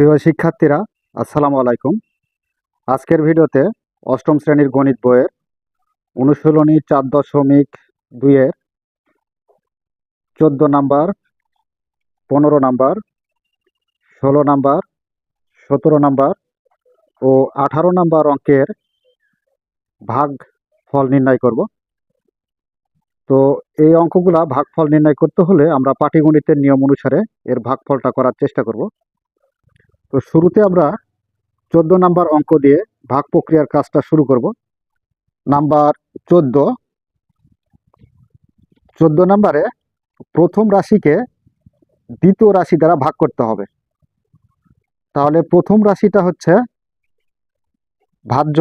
প্রিয় শিক্ষার্থীরা, আসসালামু আলাইকুম। আজকের ভিডিওতে অষ্টম শ্রেণির গণিত বইয়ের অনুশীলনী চার দশমিক দুইয়ের চোদ্দ নাম্বার, পনেরো নাম্বার, ষোলো নাম্বার, সতেরো নাম্বার ও আঠারো নাম্বার অঙ্কের ভাগ ফল নির্ণয় করব। তো এই অঙ্কগুলা ভাগফল নির্ণয় করতে হলে আমরা পাটিগণিতের নিয়ম অনুসারে এর ভাগফলটা করার চেষ্টা করব। তো শুরুতে আমরা চোদ্দ নাম্বার অঙ্ক দিয়ে ভাগ প্রক্রিয়ার কাজটা শুরু করব। নাম্বার চোদ্দ। চোদ্দ নাম্বারে প্রথম রাশিকে দ্বিতীয় রাশি দ্বারা ভাগ করতে হবে। তাহলে প্রথম রাশিটা হচ্ছে ভাজ্য,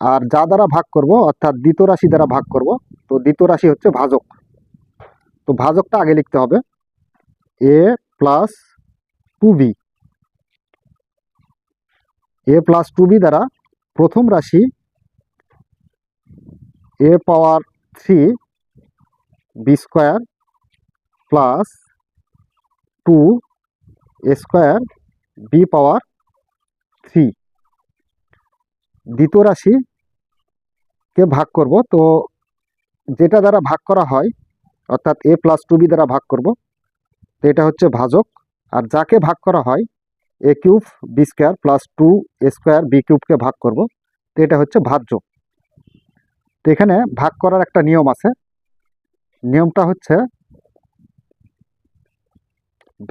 আর যা দ্বারা ভাগ করব, অর্থাৎ দ্বিতীয় রাশি দ্বারা ভাগ করব, তো দ্বিতীয় রাশি হচ্ছে ভাজক। তো ভাজকটা আগে লিখতে হবে। A plus two B. A plus two B দ্বারা প্রথম রাশি A power three B square plus two A square B power three দ্বিতীয় রাশিকে ভাগ করব তো যেটা দ্বারা ভাগ করা হয় অর্থাৎ এ প্লাস টু বি দ্বারা ভাগ করব তো এটা হচ্ছে ভাজক আর যাকে ভাগ করা হয় A cube B square plus two square B কিউবকে ভাগ করব, তো এটা হচ্ছে ভাজ্য। তো এখানে ভাগ করার একটা নিয়ম আছে। নিয়মটা হচ্ছে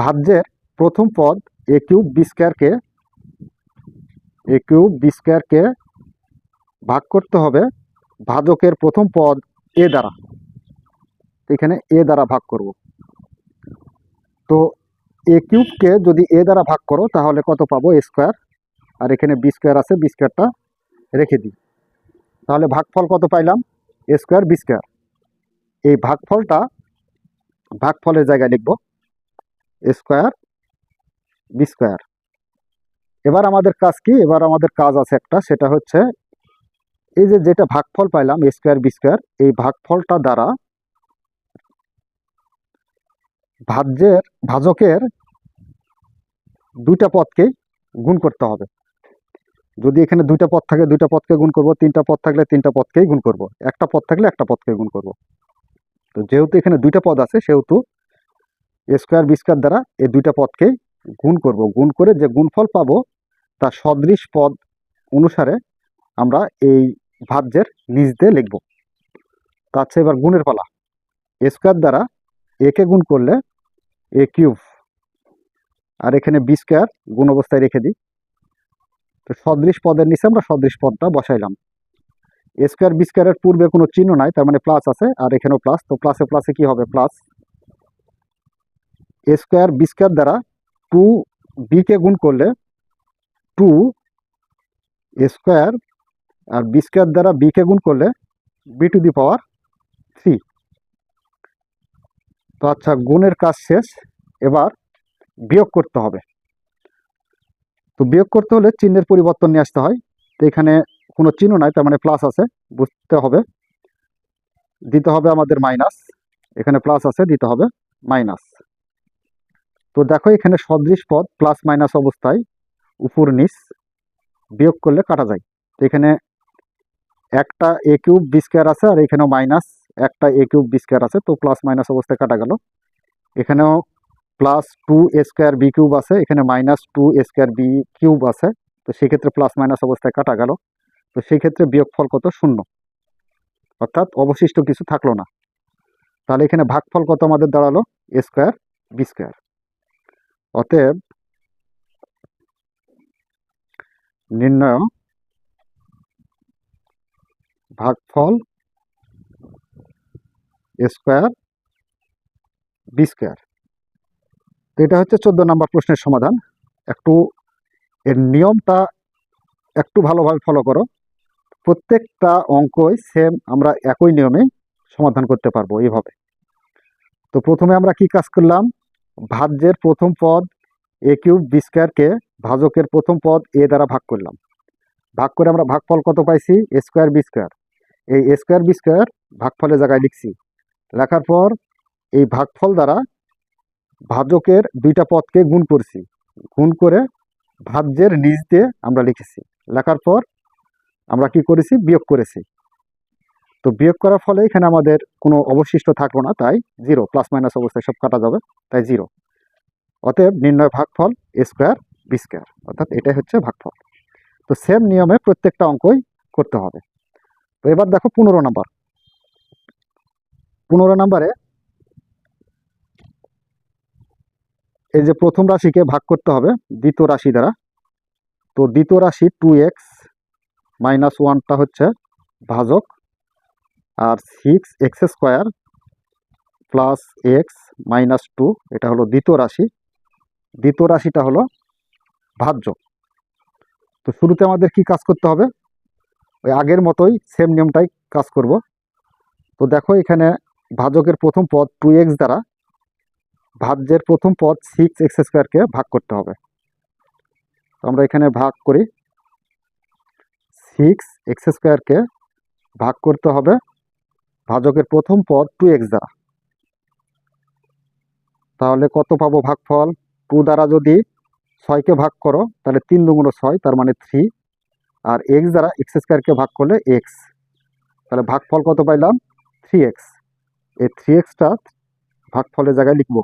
ভাজ্যের প্রথম পদ এ কিউব বি স্কোয়ারকে এ কিউব বি স্কোয়ারকে ভাগ করতে হবে ভাজকের প্রথম পদ এ দ্বারা। এখানে এ দ্বারা ভাগ করব। তো এ কিউবকে যদি এ দ্বারা ভাগ করো, তাহলে কত পাবো? এ স্কোয়ার আর এখানে বি স্কোয়ার আছে বি স্কোয়ারটা রেখে দিই। তাহলে ভাগফল কত পাইলাম? এ স্কোয়ার বি স্কোয়ার এই ভাগফলটা ভাগফলের জায়গায় লিখব। এ স্কোয়ার বি স্কোয়ার এবার আমাদের কাজ কি? এবার আমাদের কাজ আছে একটা, সেটা হচ্ছে এই যে যেটা ভাগফল পাইলাম এ স্কোয়ার বি স্কোয়ার এই ভাগফলটা দ্বারা ভাজ্যের, ভাজকের দুইটা পদকে গুণ করতে হবে। যদি এখানে দুইটা পদ থাকে, দুইটা পদকে গুণ করব। তিনটা পদ থাকলে তিনটা পদকেই গুণ করব। একটা পদ থাকলে একটা পদকে গুণ করব। তো যেহেতু এখানে দুইটা পদ আছে, সেহেতু স্কোয়ার বি স্কোয়ার দ্বারা এই দুইটা পদকেই গুণ করব। গুণ করে যে গুণফল পাবো, তার সদৃশ পদ অনুসারে আমরা এই ভাজ্যের নিচ দিয়ে লিখব। চেয়ে এবার গুণের পালা। স্কোয়ার দ্বারা একে গুণ করলে এ কিউব আর এখানে বি স্কোয়ার গুণ অবস্থায় রেখে দিই। তো সদৃশ পদের নিচে আমরা সদৃশ পদটা বসাইলাম। এ স্কোয়ার বি স্কোয়ারের পূর্বে কোনো চিহ্ন নাই, তার মানে প্লাস আছে, আর এখানেও প্লাস তো প্লাসে প্লাসে কি হবে? Plus A square B square দ্বারা টু বিকে গুণ করলে টু এ স্কোয়ার আর বি স্কোয়ার দ্বারা বিকে গুণ করলে B to the power three তো আচ্ছা গুণের কাজ শেষ। এবার বিয়োগ করতে হবে। তো বিয়োগ করতে হলে চিহ্নের পরিবর্তন নিয়ে আসতে হয়। তো এখানে কোনো চিহ্ন নাই, তার মানে প্লাস আছে, বুঝতে হবে। দিতে হবে আমাদের মাইনাস এখানে প্লাস আছে, দিতে হবে মাইনাস তো দেখো, এখানে সদৃশ পদ প্লাস মাইনাস অবস্থায় উপর নিচ বিয়োগ করলে কাটা যায়। তো এখানে একটা এ কিউব বি স্কোয়ার আছে, আর এখানেও মাইনাস একটা এ কিউব বি স্কোয়ার আছে, তো প্লাস মাইনাস অবস্থায় কাটা গেল। এখানেও plus two A square B cube আছে, এখানে minus two A square B cube আছে, তো সেক্ষেত্রে প্লাস মাইনাস অবস্থায় কাটা গেল। তো সেই ক্ষেত্রে বিয়োগফল কত? শূন্য। অর্থাৎ অবশিষ্ট কিছু থাকল না। তাহলে এখানে ভাগফল কত আমাদের দাঁড়াল? এ স্কোয়ার বি স্কোয়ার অতএব নির্ণয়, ভাগফল স্কোয়ার বি স্কোয়ার। তো এটা হচ্ছে চোদ্দ নম্বর প্রশ্নের সমাধান। একটু এর নিয়মটা একটু ভালোভাবে ফলো করো। প্রত্যেকটা অঙ্কই সেম আমরা একই নিয়মে সমাধান করতে পারব এইভাবে। তো প্রথমে আমরা কি কাজ করলাম? ভাজ্যের প্রথম পদ এ কিউব বি স্কোয়ারকে ভাজকের প্রথম পদ এ দ্বারা ভাগ করলাম। ভাগ করে আমরা ভাগফল কত পাইছি? Square B square. এই স্কোয়ার বি স্কোয়ার ভাগফলের জায়গায় লিখছি। লেখার পর এই ভাগফল দ্বারা ভাজকের দুইটা পদকে গুণ করছি। গুণ করে ভাজ্যের নিচ দিয়ে আমরা লিখেছি। লেখার পর আমরা কি করেছি? বিয়োগ করেছি। তো বিয়োগ করার ফলে এখানে আমাদের কোনো অবশিষ্ট থাকল না, তাই জিরো প্লাস মাইনাস অবস্থায় সব কাটা যাবে, তাই জিরো। অতএব নির্ণয় ভাগফল এ স্কোয়ার বি স্কোয়ার অর্থাৎ এটাই হচ্ছে ভাগফল। তো সেম নিয়মে প্রত্যেকটা অঙ্কই করতে হবে। তো এবার দেখো পনেরো নাম্বার পনেরো নাম্বারে। এই যে প্রথম রাশিকে ভাগ করতে হবে দ্বিতীয় রাশি দ্বারা। তো দ্বিতীয় রাশি টু এক্স মাইনাস ওয়ানটা হচ্ছে ভাজক, আর six X square plus X minus two এটা হলো দ্বিতীয় রাশি। দ্বিতীয় রাশিটা হলো ভাজ্য তো শুরুতে আমাদের কি কাজ করতে হবে? ওই আগের মতোই সেম নিয়মটাই কাজ করব। তো দেখো এখানে ভাজকের প্রথম পদ টু এক্স দ্বারা ভাজ্যের প্রথম পদ সিক্স এক্স স্কোয়ারকে ভাগ করতে হবে। আমরা এখানে ভাগ করি। সিক্স এক্স স্কোয়ারকে ভাগ করতে হবে ভাজকের প্রথম পদ টু এক্স দ্বারা। তাহলে কত পাবো ভাগফল? টু দ্বারা যদি ছয়কে ভাগ করো, তাহলে তিন দুগুণ ছয়, তার মানে থ্রি আর এক্স দ্বারা এক্স স্কোয়ারকে ভাগ করলে এক্স তাহলে ভাগফল কত পাইলাম? থ্রি এক্স এই থ্রি এক্সটা ভাগফলের জায়গায় লিখব।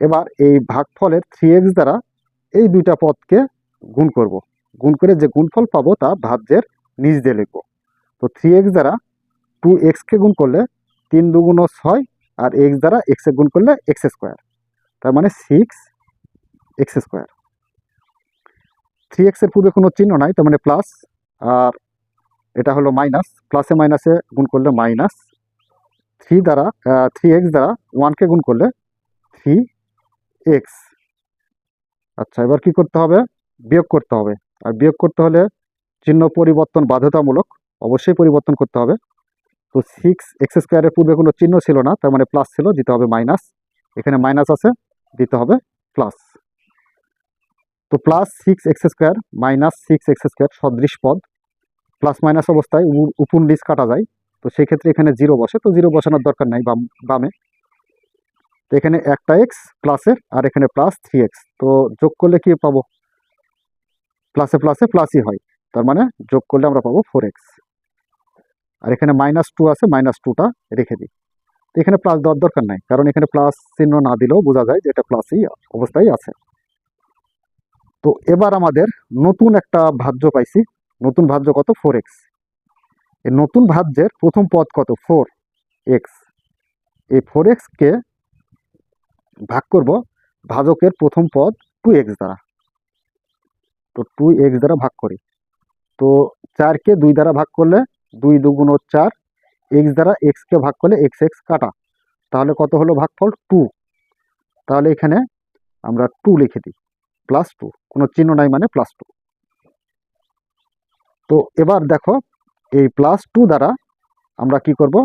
এবার এই ভাগফলের থ্রি এক্স দ্বারা এই দুইটা পদকে গুণ করব। গুণ করে যে গুণফল পাবো তা ভাজ্যের নিচ দিয়ে লিখব। তো থ্রি এক্স দ্বারা টু এক্সকে গুণ করলে তিন দুগুণ ছয় আর এক্স দ্বারা এক্সে গুণ করলে এক্স স্কোয়ার তার মানে সিক্স এক্স স্কোয়ার থ্রি এক্সের পূর্বে কোনো চিহ্ন নাই, তার মানে প্লাস আর এটা হলো মাইনাস প্লাসে মাইনাসে গুণ করলে মাইনাস থ্রি দ্বারা থ্রি এক্স দ্বারা ওয়ানকে গুণ করলে থ্রি এক্স আচ্ছা এবার কি করতে হবে? বিয়োগ করতে হবে। আর বিয়োগ করতে হলে চিহ্ন পরিবর্তন বাধ্যতামূলক অবশ্যই পরিবর্তন করতে হবে। তো সিক্স এক্স স্কোয়ারের পূর্বে কোনো চিহ্ন ছিল না, তার মানে প্লাস ছিল, দিতে হবে মাইনাস এখানে মাইনাস আছে, দিতে হবে প্লাস তো plus six X square minus six X square সদৃশ পদ। প্লাস মাইনাস অবস্থায় উপর নিচ কাটা যায়। তো সেই ক্ষেত্রে এখানে জিরো বসে, তো জিরো বসানোর দরকার নাই বাম, বামে। তো এখানে একটা এক্স প্লাসের আর এখানে প্লাস থ্রি এক্স তো যোগ করলে কি পাবো? প্লাসে প্লাসে প্লাসই হয়। তার মানে যোগ করলে আমরা পাবো ফোর এক্স আর এখানে মাইনাস টু আছে মাইনাস টুটা রেখে দিই। তো এখানে প্লাস দেওয়ার দরকার নাই, কারণ এখানে প্লাস চিহ্ন না দিলেও বোঝা যায় যে এটা প্লাসই অবস্থায় আছে। তো এবার আমাদের নতুন একটা ভাজ্য পাইছি। নতুন ভাজ্য কত? ফোর এক্স এই নতুন ভাজ্যের প্রথম পদ কত? ফোর এক্স এই ফোর এক্সকে ভাগ করব ভাজকের প্রথম পদ টু এক্স দ্বারা। তো টু এক্স দ্বারা ভাগ করি। তো চারকে দুই দ্বারা ভাগ করলে দুই দুগুণ চার এক্স দ্বারা এক্সকে ভাগ করলে এক্স এক্স কাটা। তাহলে কত হলো ভাগফল? টু তাহলে এখানে আমরা টু লিখে দিই। প্লাস টু কোনো চিহ্ন নাই মানে প্লাস টু তো এবার দেখো এই প্লাস টু দ্বারা আমরা কি করব?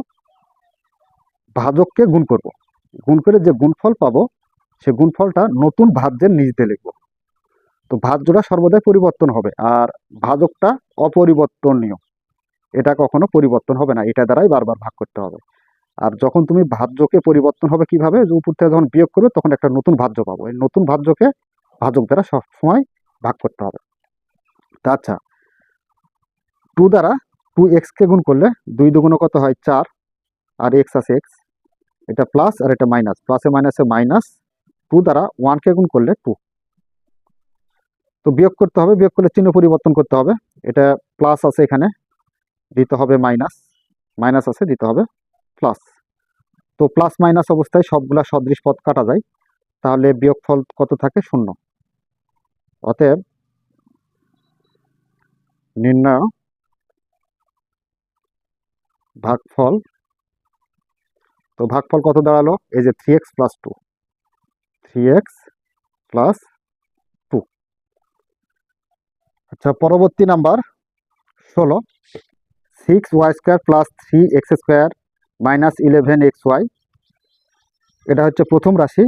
ভাজককে গুণ করব। গুণ করে যে গুণফল পাবো, সে গুণফলটা নতুন ভাজ্যের নিচ দিয়ে লিখব। তো ভাজ্যটা সর্বদাই পরিবর্তন হবে আর ভাজকটা অপরিবর্তনীয়। এটা কখনো পরিবর্তন হবে না, এটা দ্বারাই বারবার ভাগ করতে হবে। আর যখন তুমি ভাজ্যকে পরিবর্তন হবে কীভাবে? উপর থেকে যখন বিয়োগ করবে, তখন একটা নতুন ভাজ্য পাবো। এই নতুন ভাজ্যকে ভাজক দ্বারা সবসময় ভাগ করতে হবে। আচ্ছা টু দ্বারা টু এক্সকে গুণ করলে দুই দুগুণ কত হয়? চার। আর এক্স আছে এক্স এটা প্লাস আর এটা মাইনাস প্লাসে মাইনাসে মাইনাস টু দ্বারা ওয়ানকে গুণ করলে টু তো বিয়োগ করতে হবে, বিয়োগ করলে চিহ্ন পরিবর্তন করতে হবে। এটা প্লাস আছে এখানে, দিতে হবে মাইনাস মাইনাস আছে, দিতে হবে প্লাস তো প্লাস মাইনাস অবস্থায় সবগুলা সদৃশ পথ কাটা যায়। তাহলে বিয়োগফল কত থাকে? শূন্য। অতএব নির্ণয় ভাগফল। তো ভাগফল কত দাঁড়াল? এই যে three X plus two three X plus two আচ্ছা পরবর্তী নাম্বার ষোলো। Six Y square plus three X square minus eleven X Y এটা হচ্ছে প্রথম রাশি।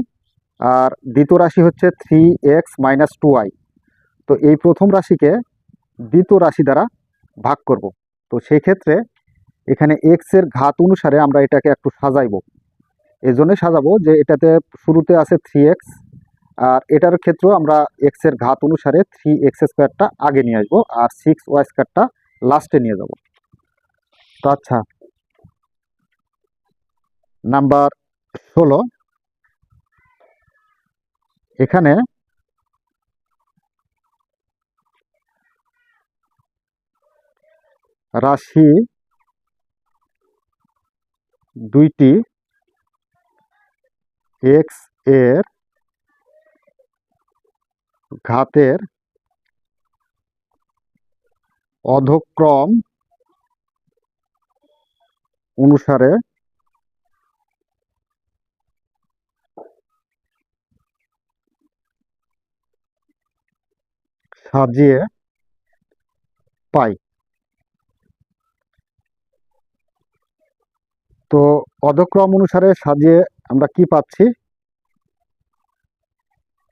আর দ্বিতীয় রাশি হচ্ছে three X minus two Y তো এই প্রথম রাশিকে দ্বিতীয় রাশি দ্বারা ভাগ করব। তো সেই ক্ষেত্রে এখানে এক্সের ঘাত অনুসারে আমরা এটাকে একটু সাজাইবো। এই জন্যে সাজাবো যে এটাতে শুরুতে আছে থ্রি এক্স আর এটার ক্ষেত্রেও আমরা এক্সের ঘাত অনুসারে থ্রি এক্স স্কোয়ারটা আগে নিয়ে আসব আর সিক্স ওয়াই স্কোয়ারটা লাস্টে নিয়ে যাব। তো আচ্ছা নাম্বার ষোলো। এখানে রাশি দুইটি এক্সের ঘাতের অধক্রম অনুসারে সাজিয়ে পাই। তো অধক্রম অনুসারে সাজিয়ে আমরা কি পাচ্ছি?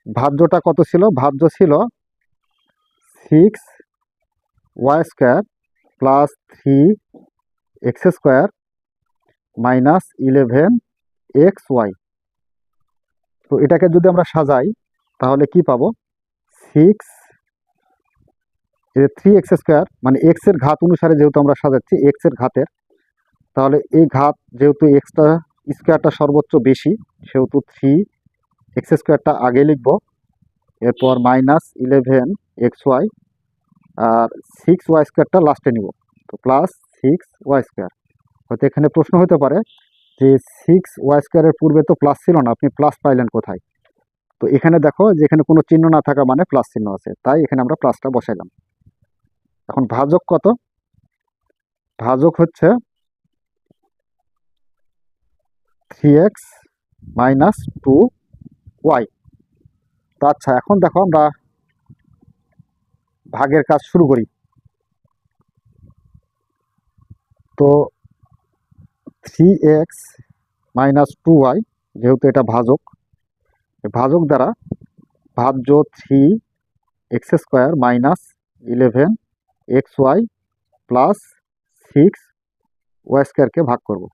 ভাজ্যটা কত ছিল? ভাজ্য ছিল six Y square plus three X square minus eleven X Y তো এটাকে যদি আমরা সাজাই, তাহলে কি পাবো? সিক্স থ্রি এক্স স্কোয়ার মানে এক্সের ঘাত অনুসারে যেহেতু আমরা সাজাচ্ছি এক্সের ঘাতের তাহলে এই ঘাত যেহেতু এক্সটা স্কোয়ারটা সর্বোচ্চ বেশি, সেহেতু থ্রি এক্স স্কোয়ারটা আগে লিখব, এরপর মাইনাস ইলেভেন এক্স ওয়াই আর সিক্স ওয়াই স্কোয়ারটা লাস্টে নিব। তো প্লাস সিক্স ওয়াই স্কোয়ার। হয়তো এখানে প্রশ্ন হতে পারে যে সিক্স ওয়াই স্কোয়ারের পূর্বে তো প্লাস ছিল না, আপনি প্লাস পাইলেন কোথায়? তো এখানে দেখো যে এখানে কোনো চিহ্ন না থাকা মানে প্লাস চিহ্ন আছে, তাই এখানে আমরা প্লাসটা বসাইলাম। এখন ভাজক কত? ভাজক হচ্ছে three X minus two Y আচ্ছা এখন দেখো আমরা ভাগের কাজ শুরু করি। তো three X minus two Y যেহেতু এটা ভাজক ভাজক দ্বারা ভাজ্য three X square minus eleven X Y plus six Y স্কোয়ারকে ভাগ করব।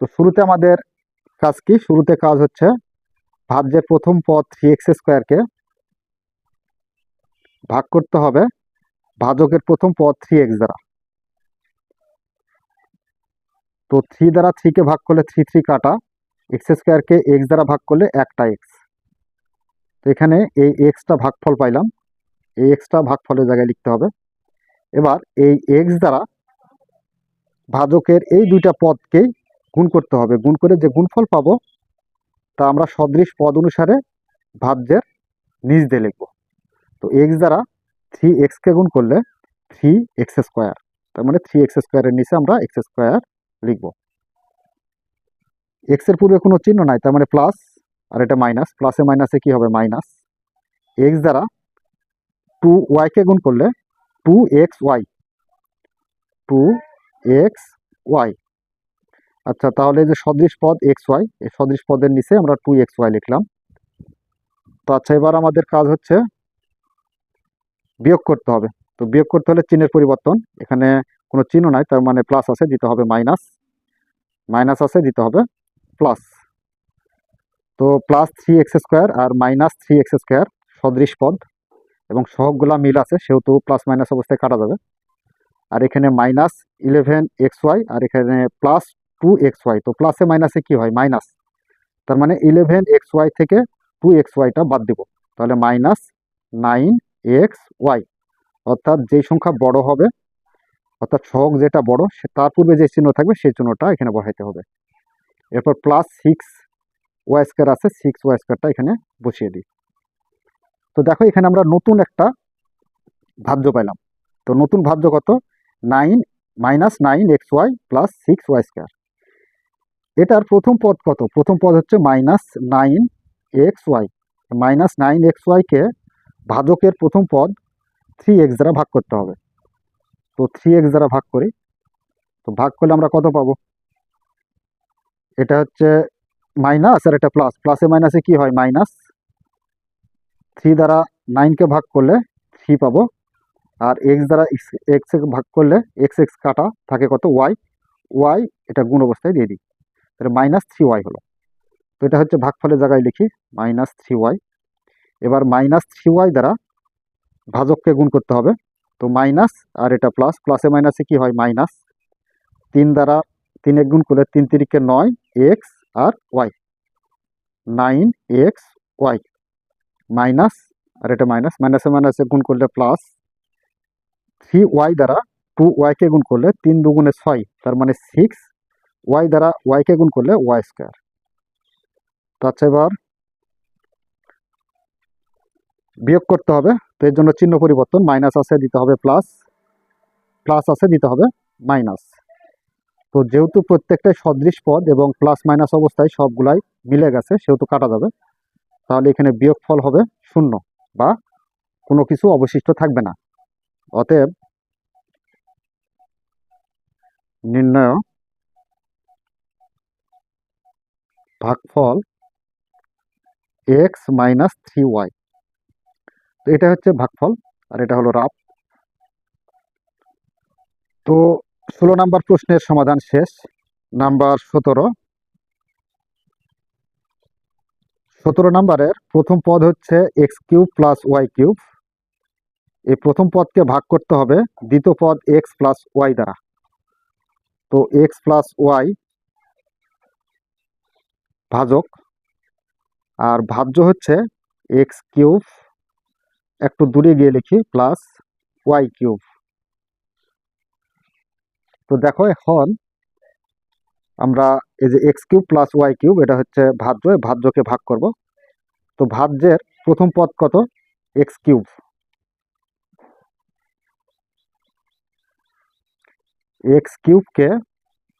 তো শুরুতে আমাদের কাজ কি? শুরুতে কাজ হচ্ছে ভাজ্যের প্রথম পদ থ্রি এক্স স্কোয়ারকে ভাগ করতে হবে ভাজকের প্রথম পদ থ্রি এক্স দ্বারা। তো থ্রি দ্বারা থ্রিকে ভাগ করলে থ্রি থ্রি কাটা এক্স স্কোয়ারকে এক্স দ্বারা ভাগ করলে একটা এক্স তো এখানে এই এক্সটা ভাগফল পাইলাম, এই এক্সটা ভাগফলের জায়গায় লিখতে হবে। এবার এই এক্স দ্বারা ভাজকের এই দুইটা পদকেই গুণ করতে হবে। গুণ করে যে গুণফল পাবো, তা আমরা সদৃশ পদ অনুসারে ভাজ্যের নিচ দিয়ে লিখব। তো এক্স দ্বারা থ্রি এক্সকে গুণ করলে থ্রি এক্স স্কোয়ার তার মানে থ্রি এক্স স্কোয়ারের নিচে আমরা এক্স স্কোয়ার লিখব। এক্সের পূর্বে কোনো চিহ্ন নাই, তার মানে প্লাস আর এটা মাইনাস প্লাসে মাইনাসে কি হবে? মাইনাস এক্স দ্বারা টু ওয়াইকে গুণ করলে two X Y two X Y আচ্ছা তাহলে যে সদৃশ পদ এক্স ওয়াই এই সদৃশ পদের নিচে আমরা টু এক্স ওয়াই লিখলাম। তো আচ্ছা এবার আমাদের কাজ হচ্ছে বিয়োগ করতে হবে। তো বিয়োগ করতে হলে চিহ্নের পরিবর্তন, এখানে কোনো চিহ্ন নাই, তার মানে প্লাস আছে, দিতে হবে মাইনাস মাইনাস আছে, দিতে হবে প্লাস তো প্লাস থ্রি এক্স স্কোয়ার আর মাইনাস থ্রি এক্স স্কোয়ার সদৃশ পদ, এবং সহগগুলা মিল আছে, সেহেতু প্লাস মাইনাস অবস্থায় কাটা যাবে। আর এখানে মাইনাস ইলেভেন এক্স ওয়াই আর এখানে প্লাস টু এক্স ওয়াই তো প্লাসে মাইনাসে কি হয়? মাইনাস তার মানে ইলেভেন এক্স ওয়াই থেকে টু এক্স ওয়াইটা বাদ দিব। তাহলে মাইনাস নাইন এক্স ওয়াই অর্থাৎ যেই সংখ্যা বড় হবে, অর্থাৎ সহগ যেটা বড়, সে তার পূর্বে যে চিহ্ন থাকবে, সেই চিহ্নটা এখানে বসাইতে হবে। এরপর প্লাস সিক্স ওয়াই স্কোয়ার আছে সিক্স ওয়াই স্কোয়ারটা এখানে বসিয়ে দিই। তো দেখো, এখানে আমরা নতুন একটা ভাজ্য পাইলাম। তো নতুন ভাজ্য কত? Nine minus nine X Y plus six Y square এটার প্রথম পদ কত? প্রথম পদ হচ্ছে minus nine X Y minus nine X ওয়াইকে ভাজকের প্রথম পদ থ্রি এক্স দ্বারা ভাগ করতে হবে। তো থ্রি এক্স দ্বারা ভাগ করি। তো ভাগ করলে আমরা কত পাবো? এটা হচ্ছে মাইনাস আর এটা প্লাস প্লাসে মাইনাসে কি হয়? মাইনাস থ্রি দ্বারা নাইনকে ভাগ করলে থ্রি পাবো। আর এক্স দ্বারা এক্স ভাগ করলে এক্স এক্স কাটা থাকে কত? ওয়াই ওয়াই এটা গুণ অবস্থায় দিয়ে দিই। তাহলে মাইনাস থ্রি ওয়াই হলো। তো এটা হচ্ছে ভাগফলের জায়গায় লিখি মাইনাস থ্রি ওয়াই এবার মাইনাস থ্রি ওয়াই দ্বারা ভাজককে গুণ করতে হবে। তো মাইনাস আর এটা প্লাস প্লাসে মাইনাসে কি হয়? মাইনাস তিন দ্বারা তিন এক গুণ করলে তিন তিরিকে নয় এক্স আর Y nine X Y minus আর এটা মাইনাস মাইনাসে মাইনাসে গুণ করলে প্লাস থ্রি ওয়াই দ্বারা টু ওয়াইকে গুণ করলে তিন দুগুণে ছয়, তার মানে সিক্স ওয়াই দ্বারা ওয়াইকে গুণ করলে ওয়াই স্কোয়ার আচ্ছা এবার বিয়োগ করতে হবে, তো এর জন্য চিহ্ন পরিবর্তন মাইনাস আছে দিতে হবে প্লাস প্লাস আছে দিতে হবে মাইনাস তো যেহেতু প্রত্যেকটাই সদৃশ পদ এবং প্লাস মাইনাস অবস্থায় সবগুলাই মিলে গেছে, সেহেতু কাটা যাবে। তাহলে এখানে বিয়োগ ফল হবে শূন্য বা কোনো কিছু অবশিষ্ট থাকবে না। অতএব নির্ণয় ভাগফল এক্স মাইনাস থ্রি ওয়াই তো এটা হচ্ছে ভাগফল আর এটা হলো রাফ। তো ষোলো নাম্বার প্রশ্নের সমাধান শেষ। নাম্বার সতেরো। সতেরো নাম্বারের প্রথম পদ হচ্ছে X cube plus Y cube এই প্রথম পদকে ভাগ করতে হবে। দ্বিতীয় পদ এক্স প্লাস ওয়াই দ্বারা। তো এক্স প্লাস ওয়াই ভাজক। আর ভাজ্য হচ্ছে এক্স কিউব একটু দূরে গিয়ে লিখি প্লাস ওয়াই কিউব তো দেখো এখন আমরা এই যে X cube plus Y cube এটা হচ্ছে ভাজ্য ভাজ্যকে ভাগ করব। তো ভাজ্যের প্রথম পদ কত? এক্স কিউব এক্স কিউবকে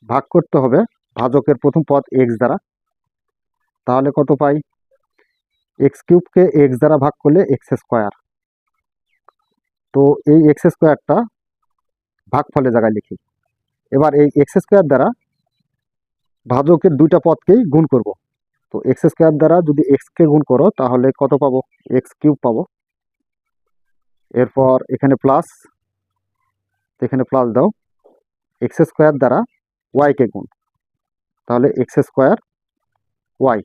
ভাগ করতে হবে ভাজকের প্রথম পদ এক্স দ্বারা। তাহলে কত পাই? এক্স কিউবকে এক্স দ্বারা ভাগ করলে এক্স স্কোয়ার তো এই এক্স স্কোয়ারটা ভাগফলের জায়গায় লিখি। এবার এই এক্স স্কোয়ার দ্বারা ভাজকের দুইটা পদকেই গুণ করব। তো এক্স স্কোয়ার দ্বারা যদি এক্সকে গুণ করো, তাহলে কত পাবো? এক্স কিউব পাবো। এরপর এখানে প্লাস এখানে প্লাস দাও। এক্স স্কোয়ার দ্বারা ওয়াইকে গুণ। তাহলে এক্স স্কোয়ার ওয়াই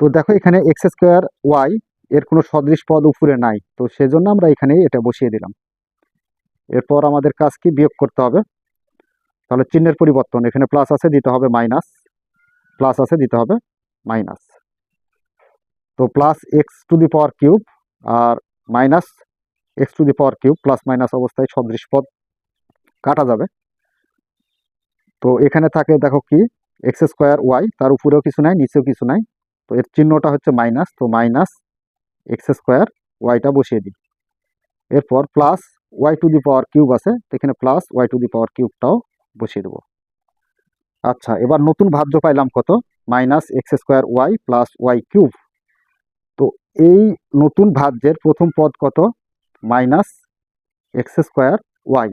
তো দেখো এখানে এক্স স্কোয়ার ওয়াই এর কোনো সদৃশ পদ উপরে নাই। তো সেজন্য আমরা এখানে এটা বসিয়ে দিলাম। এরপর আমাদের কাজ কি? বিয়োগ করতে হবে। তাহলে চিহ্নের পরিবর্তন, এখানে প্লাস আছে দিতে হবে মাইনাস প্লাস আছে দিতে হবে মাইনাস তো plus X to the power cube R minus X to the power cube plus minus অবস্থায় সদৃশ পদ কাটা যাবে। তো এখানে থাকে দেখো কি? এক্স স্কোয়ার ওয়াই তার উপরেও কিছু নাই, নিচেও কিছু নাই। তো এর চিহ্নটা হচ্ছে মাইনাস তো মাইনাস এক্স স্কোয়ার ওয়াইটা বসিয়ে দিই। এরপর plus Y to the power cube আছে, তো এখানে plus Y to the power কিউবটাও বসিয়ে দেবো। আচ্ছা এবার নতুন ভাজ্য পাইলাম কত? Minus X square Y plus Y cube তো এই নতুন ভাজ্যের প্রথম পদ কত? মাইনাস এক্স স্কোয়ার ওয়াই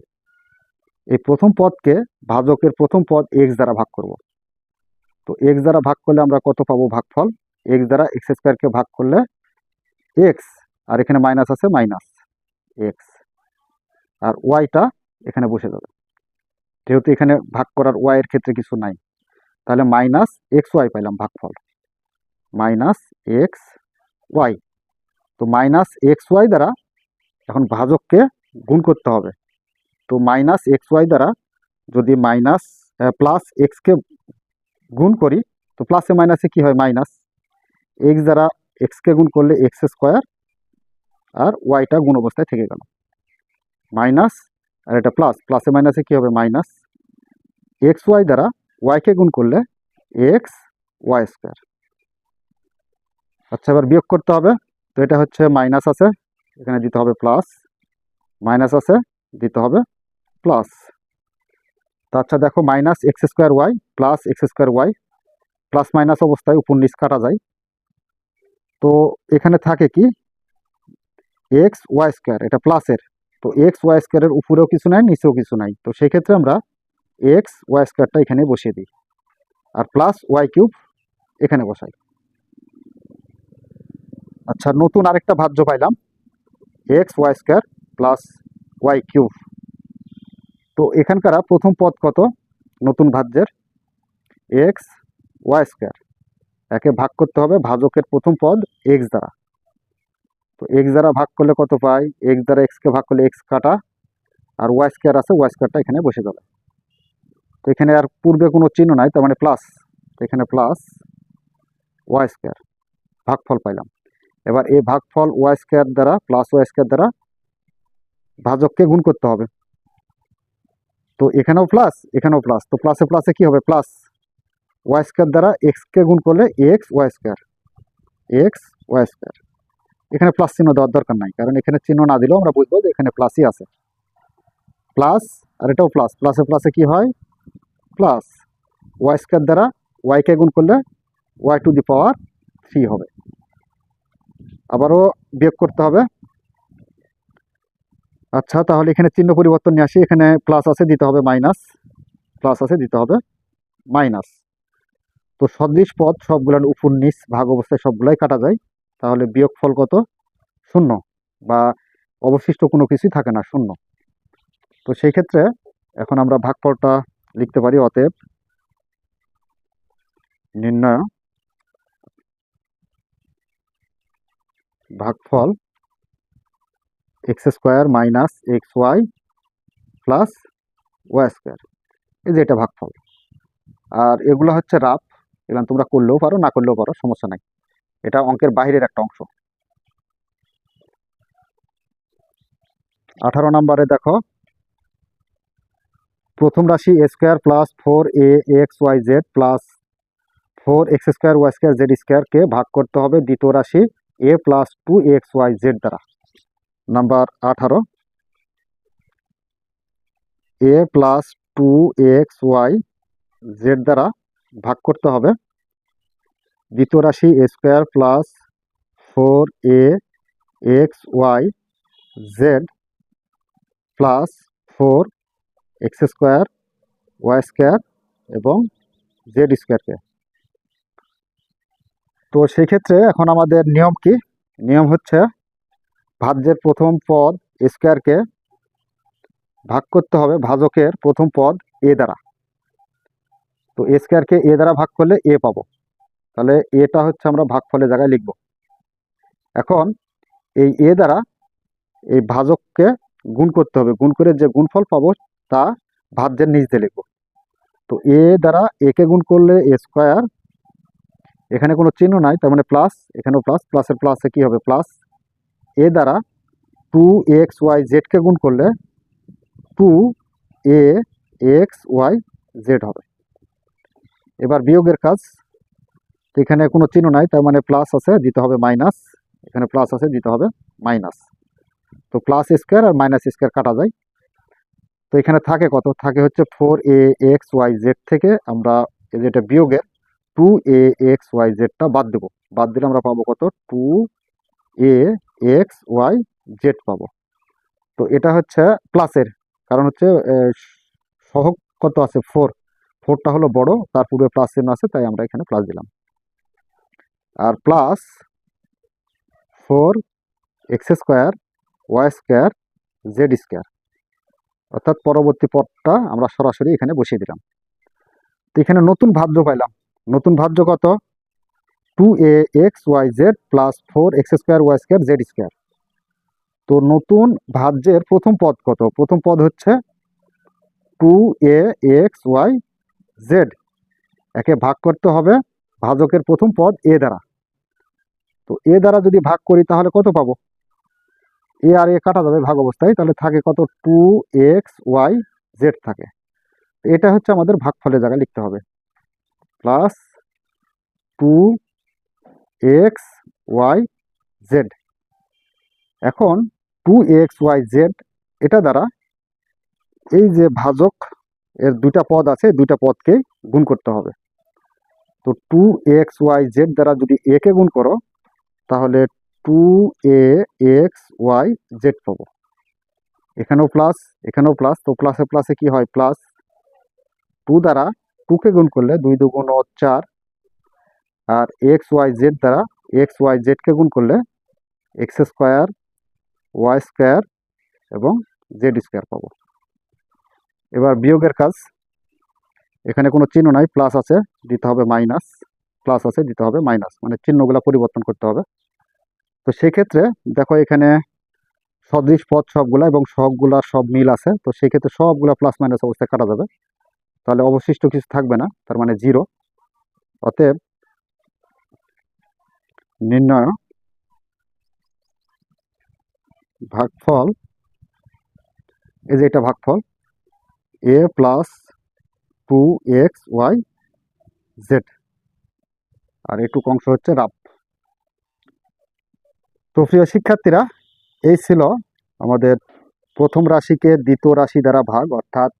এই প্রথম পদকে ভাজকের প্রথম পদ এক্স দ্বারা ভাগ করব। তো এক্স দ্বারা ভাগ করলে আমরা কত পাবো? ভাগফল এক্স দ্বারা এক্স স্কোয়ারকে ভাগ করলে এক্স আর এখানে মাইনাস আছে মাইনাস এক্স আর ওয়াইটা এখানে বসে যাবে। যেহেতু এখানে ভাগ করার ওয়াই এর ক্ষেত্রে কিছু নাই, তাহলে মাইনাস এক্স ওয়াই পাইলাম ভাগফল। মাইনাস এক্স ওয়াই তো মাইনাস এক্স ওয়াই দ্বারা এখন ভাজককে গুণ করতে হবে। তো মাইনাস এক্স ওয়াই দ্বারা যদি মাইনাস প্লাস এক্সকে গুণ করি, তো প্লাসে মাইনাসে কি হয়? মাইনাস এক্স দ্বারা এক্সকে গুণ করলে এক্স স্কোয়ার আর ওয়াইটা গুণ অবস্থায় থেকে গেল। মাইনাস, আর এটা প্লাস প্লাসে মাইনাসে কি হবে? মাইনাস এক্স ওয়াই দ্বারা ওয়াইকে গুণ করলে এক্স ওয়াই স্কোয়ার। আচ্ছা এবার বিয়োগ করতে হবে। তো এটা হচ্ছে মাইনাস আছে, এখানে দিতে হবে প্লাস মাইনাস আছে, দিতে হবে প্লাস তো আচ্ছা দেখো, minus X square Y plus X square Y plus minus অবস্থায় উপর নিচ কাটা যায়। তো এখানে থাকে কি? এক্স ওয়াই স্কোয়ার এটা প্লাসের তো এক্স ওয়াই স্কোয়ারের উপরেও কিছু নাই, নিচেও কিছু নাই। তো সেক্ষেত্রে আমরা এক্স ওয়াই স্কোয়ারটা এখানে বসিয়ে দিই। আর প্লাস ওয়াই কিউব এখানে বসাই। আচ্ছা নতুন আরেকটা ভাজ্য পাইলাম। X Y square plus Y cube তো এখানকার প্রথম পদ কত? নতুন ভাজ্যের। এক্স ওয়াই স্কোয়ার একে ভাগ করতে হবে ভাজকের প্রথম পদ এক্স দ্বারা। তো এক্স দ্বারা ভাগ করলে কত পাই? এক্স দ্বারা এক্সকে ভাগ করলে এক্স কাটা আর ওয়াই স্কোয়ার আছে ওয়াই স্কোয়ারটা এখানে বসে যাবে তো এখানে আর পূর্বে কোনো চিহ্ন নাই, তার মানে প্লাস তো এখানে প্লাস ওয়াই স্কোয়ার ভাগফল পাইলাম। এবার এই ভাগফল ওয়াই স্কোয়ার দ্বারা প্লাস ওয়াই স্কোয়ার দ্বারা ভাজককে গুণ করতে হবে। তো এখানেও প্লাস এখানেও প্লাস তো প্লাসে প্লাসে কি হবে? প্লাস ওয়াই স্কোয়ার দ্বারা এক্সকে গুণ করলে X Y square X Y square এখানে প্লাস চিহ্ন দেওয়ার দরকার নাই, কারণ এখানে চিহ্ন না দিলেও আমরা বুঝব যে এখানে প্লাসই আছে। প্লাস আর এটাও প্লাস প্লাসে প্লাসে কি হয়? প্লাস ওয়াই স্কোয়ার দ্বারা ওয়াইকে গুণ করলে Y to the power three হবে। আবারও বিয়োগ করতে হবে। আচ্ছা তাহলে এখানে চিহ্ন পরিবর্তন নিয়ে আসি। এখানে প্লাস আছে, দিতে হবে মাইনাস প্লাস আছে, দিতে হবে মাইনাস তো সদৃশ পদ সবগুলোর উপর নিচ ভাগ অবস্থায় সবগুলাই কাটা যায়। তাহলে বিয়োগ ফল কত? শূন্য। বা অবশিষ্ট কোনো কিছুই থাকে না, শূন্য। তো সেই ক্ষেত্রে এখন আমরা ভাগফলটা লিখতে পারি অতএব নির্ণয় ভাগফল x square minus x y plus y square. এই যে এটা ভাগফল। আর এগুলো হচ্ছে রাফ। এগুলো তোমরা করলেও পারো, না করলেও পারো, সমস্যা নাই। এটা অঙ্কের বাইরের একটা অংশ। আঠারো নম্বরে দেখো, প্রথম রাশি square plus four a x y z plus four x square y square z স্কোয়ারকে ভাগ করতে হবে দ্বিতীয় রাশি a plus two x y z দ্বারা। নাম্বার আঠারো a plus two x y z দ্বারা ভাগ করতে হবে। দ্বিতীয় রাশি square plus four a x y z plus four x square y square এবং জেড স্কোয়ারকে তো সেই ক্ষেত্রে এখন আমাদের নিয়ম কি? নিয়ম হচ্ছে ভাজ্যের প্রথম পদ স্কোয়ারকে ভাগ করতে হবে, ভাজকের প্রথম পদ এ দ্বারা। তো এ স্কোয়ারকে এ দ্বারা ভাগ করলে এ পাবো। তাহলে এটা হচ্ছে আমরা ভাগ ভাগফলের জায়গায় লিখব। এখন এই এ দ্বারা এই ভাজককে গুণ করতে হবে। গুণ করে যে গুণফল পাবো তা ভাজ্যের নিচ দিয়ে লিখব। তো এ দ্বারা একে গুণ করলে এ স্কোয়ার এখানে কোনো চিহ্ন নাই, তার মানে প্লাস এখানেও প্লাস প্লাসের প্লাসে কি হবে? প্লাস এ দ্বারা টু এক্স ওয়াই জেডকে গুণ করলে two a x y z হবে। এবার বিয়োগের কাজ, তো এখানে কোনো চিহ্ন নাই, তার মানে প্লাস আছে, দিতে হবে মাইনাস এখানে প্লাস আছে, দিতে হবে মাইনাস তো প্লাস স্কোয়ার আর মাইনাস স্কোয়ার কাটা যায়। তো এখানে থাকে কত? থাকে হচ্ছে four a x y z থেকে আমরা যেটা বিয়োগের টু এ এক্স ওয়াই জেডটা বাদ দেবো। বাদ দিলে আমরা পাবো কত? Two a x y z পাবো। তো এটা হচ্ছে প্লাসের কারণ হচ্ছে সহক কত আছে? ফোর ফোরটা হলো বড়, তার পূর্বে প্লাস চিহ্ন আছে, তাই আমরা এখানে প্লাস দিলাম। আর plus four x square y square z square অর্থাৎ পরবর্তী পদটা আমরা সরাসরি এখানে বসিয়ে দিলাম। তো এখানে নতুন ভাজ্য পাইলাম। নতুন ভাজ্য কত? Two a x y z plus four x square y square z square তো নতুন ভাজ্যের প্রথম পদ কত? প্রথম পদ হচ্ছে two a x y z একে ভাগ করতে হবে ভাজকের প্রথম পদ এ দ্বারা। তো এ দ্বারা যদি ভাগ করি তাহলে কত পাবো? এ আর এ কাটা যাবে ভাগ অবস্থায়, তাহলে থাকে কত? টু এক্স ওয়াই জেড থাকে। এটা হচ্ছে আমাদের ভাগ ভাগফলের জায়গায় লিখতে হবে। Plus two x y z এখন টু এক্স ওয়াই জেড এটা দ্বারা এই যে ভাজক এর দুইটা পদ আছে দুইটা পদকে গুণ করতে হবে। তো টু এক্স ওয়াই জেড দ্বারা যদি একে গুণ করো, তাহলে two a x y z পাবো। এখানেও প্লাস এখানেও প্লাস তো প্লাসে প্লাসে কি হয়? প্লাস টু দ্বারা টুকে গুণ করলে দুই দু দুগুণ চার, আর এক্স ওয়াই জেড দ্বারা এক্স ওয়াই জেডকে গুণ করলে এক্স স্কোয়ার ওয়াই স্কোয়ার এবং জেড স্কোয়ার পাবো। এবার বিয়োগের কাজ। এখানে কোনো চিহ্ন নাই প্লাস আছে, দিতে হবে মাইনাস প্লাস আছে, দিতে হবে মাইনাস মানে চিহ্নগুলো পরিবর্তন করতে হবে। তো সেক্ষেত্রে দেখো এখানে সদৃশ পদ সবগুলা এবং সবগুলার সব মিল আছে, তো সেক্ষেত্রে সবগুলা প্লাস মাইনাস অবস্থায় কাটা যাবে। তাহলে অবশিষ্ট কিছু থাকবে না, তার মানে জিরো অতএব নির্ণয়, ভাগফল, এই যে এটা ভাগফল a plus two x y z আর এটুকু অংশ হচ্ছে রাপ তো প্রিয় শিক্ষার্থীরা, এই ছিল আমাদের প্রথম রাশিকে দ্বিতীয় রাশি দ্বারা ভাগ, অর্থাৎ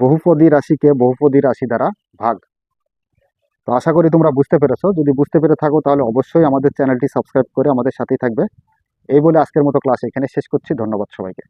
বহুপদী রাশিকে বহুপদী রাশি দ্বারা ভাগ। তো আশা করি তোমরা বুঝতে পেরেছ। যদি বুঝতে পেরে থাকো, তাহলে অবশ্যই আমাদের চ্যানেলটি সাবস্ক্রাইব করে আমাদের সাথেই থাকবে। এই বলে আজকের মতো ক্লাস এখানে শেষ করছি। ধন্যবাদ সবাইকে।